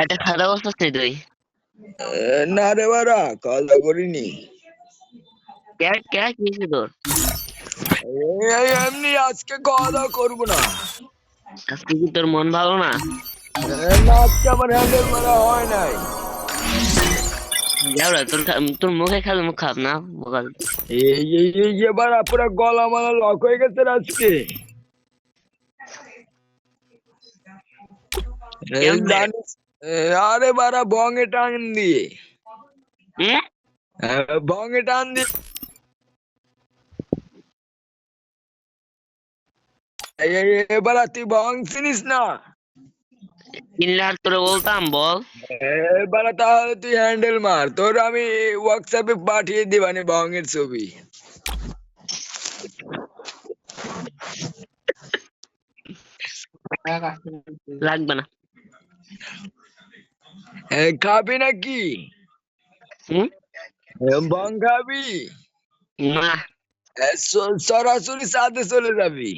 একটা খাতা বসছিস নি তুই। না রে বাড়া কাজা করিনি। কে কে কি তোর? এই এমনি আজকে খাওয়া দাওয়া করব না। আজকে কি তোর মন ভালো না? না আজকে আমার হ্যান্ডেল মারা হয় নাই। যাওরা তোর তোর মুখে মুখ খাব না? বোকাল এই এই এই যে বাড়া পুরো গলা মালা লক হয়ে গেছে আজকে। জানিস আরে বাড়া বঙ্গে টান দিয়ে। হুম? বঙ্গে টান দিয়ে। এবার তুই বং চিনিস না? কিনলে তোরে বলতাম বল। এবার তাহলে তুই হ্যান্ডেল মার। তোর আমি হোয়াটসঅ্যাপে পাঠিয়ে দিবানি বঙ্গের ছবি। লাগবে না। খাবি নাকি? হুম? বং খাবি? না। সরাসরি সাথে চলে যাবি।